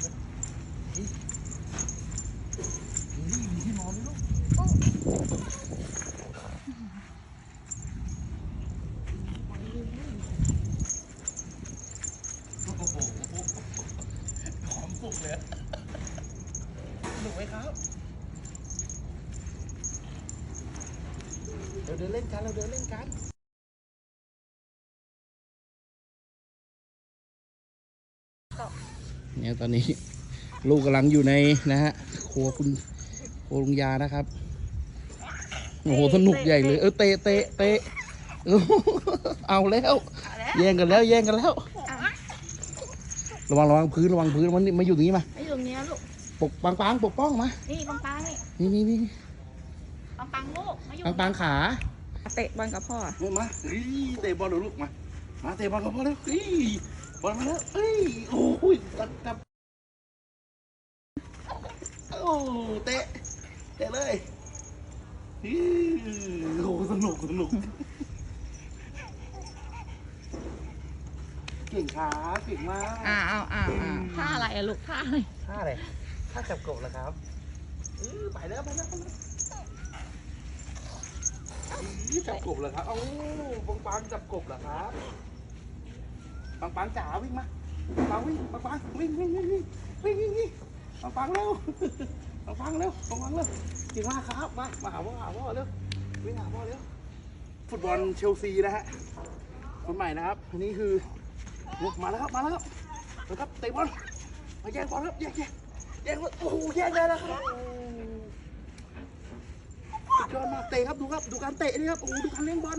เลยนี่นี่มีที่นอนด้วยลูกโอ้โหหอมสุกเลยสนุกไหมครับเราเดินเล่นกัน เราเดินเล่นกัน เนี่ยตอนนี้ลูกกำลังอยู่ในนะฮะครัวคุณครัวลุงยานะครับโอ้โหสนุกใหญ่เลย เออเตะเตะเตะเออเอาแล้วแย่งกันแล้วแย่งกันแล้วระวังระวังพื้นระวังพื้นมันมาอยู่ตรงนี้มาไอ้อยู่ตรงเนี้ยลูกปกปังปังปกป้องมานี่ปังปังนี่นี่นี่นี่ปังปังลูกมาอยู่ปังปังขาเตะบอลกับพ่อเฮ้ยมาเฮ้ยเตะบอลเหรอลูกมามาเตะบอลกับพ่อแล้วเฮ้ย บอลมาแล้วเฮ้ยโอ้ยตัดจับโอ้เตะเตะเลยอื้อโอ้สนุกสนุกเก่งขาเก่งมากอ้าวอ้าวอ้าวอ้าวท่าอะไรอะลูกท่าอะไรท่าอะไรท่าจับกบเหรอครับเออไปแล้วไปแล้วไปแล้วอื้อจับกบเหรอครับเอ้าปังปังจับกบเหรอครับ ปังปังจ๋าวิ่งมาปังปังวิ่งปังปังวิ่งวิ่งวิ่งวิ่งวิ่งวิ่งวิ่งปังปังเร็วปังปังเร็วปังปังเร็วเก่งมากครับมามาหาพ่อหาพ่อเร็ววิ่งหาพ่อเร็วฟุตบอลเชลซีนะฮะคนใหม่นะครับอันนี้คือมาแล้วครับมาแล้วครับแล้วครับเตะบอลมาแย่งบอลครับแย่งแย่งแย่งบอลโอ้โหแย่งได้แล้วครับสุดยอดมากเตะครับดูครับดูการเตะนี่ครับโอ้โหดูการเลี้ยงบอล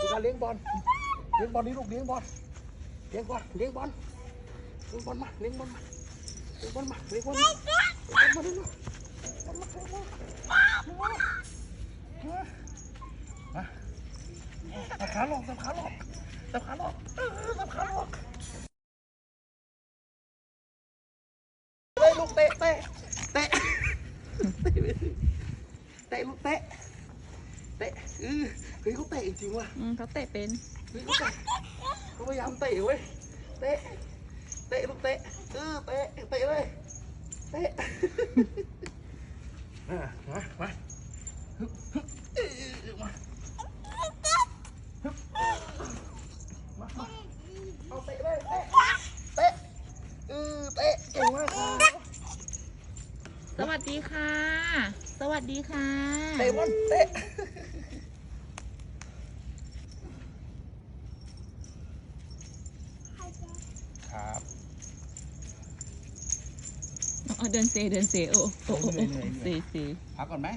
ดูการเลี้ยงบอลเลี้ยงบอลนี่ลูกเลี้ยงบอล ลี้ยงบอลเลี้ยงบอลเลี้ยงบอลมาเลี้ยงบอลมาเลี้ยงบอลมาเลี้ยงบอลมาเลี้ยงบอลมาเลี้ยงบอลมาเลี้ยงบอลมาสับขาหลอกสับขาหลอกสับขาหลอกเออสับขาหลอกเตะลูกเตะเตะเตะเตะลูกเตะเตะเออเฮ้ยเขาเตะจริงๆว่ะอืมเขาเตะเป็น เฮ้ยเขาเตะเขาพยายามเตะเว้ย เตะ เตะลูกเตะ เออ เตะ เตะเลย เตะอะมามาฮึบฮึบเออมาฮึบมามาเอาเตะเลย เตะ เตะ เออ เตะ เก่งมากครับสวัสดีค่ะ สวัสดีค่ะ เตะบอลเตะครับ เอาเดินเซเดินเซโอ้โอ้โอ้โอ้เหนื่อยๆเหนื่เซอยเซพักก่อนไหม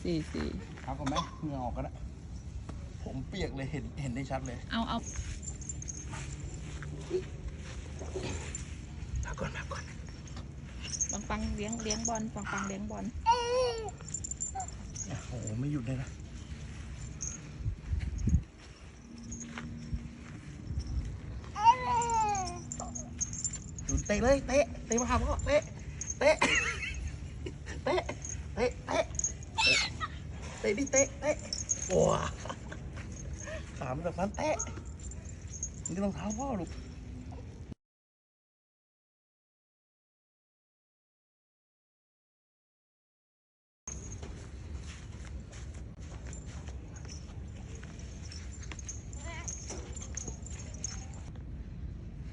เซเซพักก่อนไหมเหงื่อออกกันแล้วผมเปียกเลยเห็นเห็นได้ชัดเลย เอาเอาพักก่อนพักก่อนปังปังเลี้ยงเลี้ยงบอลปังปังเลี้ยงบอลโอ้โหไม่หยุดเลยนะหยุดเตะเลยเตะเตะมาหาพ่อเตะ เตะ เตะ เตะ เตะ เตะดิเตะ เตะว้าสามแบบนั้นเตะ นี่รองเท้าพ่อลูก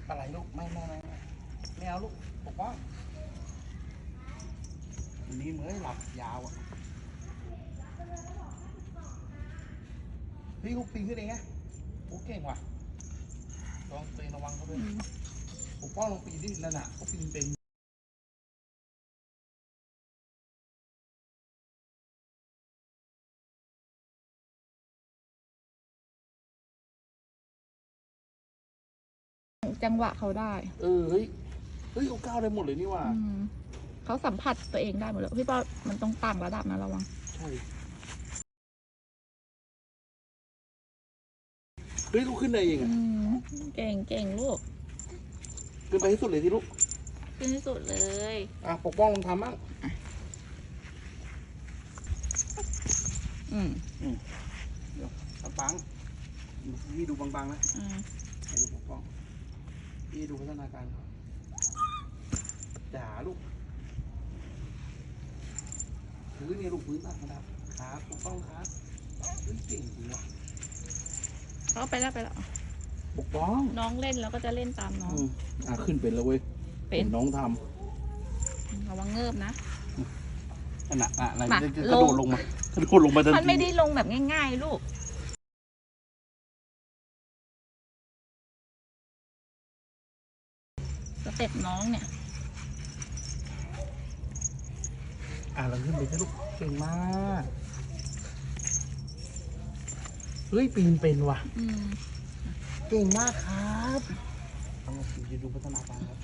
อะไรลูก ไม่ไม่ไม่ไม่ไม่เอาลูกปกป้อง วันนี้เหมื่อนหลับยาวอะพี่ลูกปีนขึ้นเองไงโอ้เก่งว่ะระวังตัวเองระวังเขาด้วยปกป้องลงปีนดินั่นน่ะเขาปีนเป็นจังหวะเขาได้ เออเฮ้ย เฮ้ยเขาก้าวได้หมดเลยนี่ว่ะ อืม เขาสัมผัสตัวเองได้หมดเลยพี่ป้อมันต้องต่างระดับนะระวังใช่เฮ้ยเขาขึ้นได้เองอือะมเก่งเก่งลูกขึ้นไปที่สุดเลยที่ลูกขึ้นที่สุดเลย อะปกป้องลองทำบ้าง อืมปังๆพี่ดูบางๆนะอืมให้ดูปกป้องพี่ดูพัฒนาการเขาจ๋าลูก พื้นเนี่ยลูกพื้นต่างระดับครับถูกต้องครับเฮ้ยเก่งจริงว่ะเขาไปแล้วไปแล้ว ปกป้องน้องเล่นแล้วก็จะเล่นตามน้อง อืมอะขึ้นเป็นแล้วเว้ยเป็น ห็น้องทระวังเงิบนะำขนาดอะไรมาจะกระโดดลลงงมากระโดดลงมาทันมันทีไม่ได้ลงแบบง่าย ๆ ลูกสเต็ปน้องเนี่ย อะเราขึ้นไปสิลูกเก่งมากเฮ้ยปีนเป็นว่ะ อืม เก่งมากครับเอามาดูพัฒนาการครับ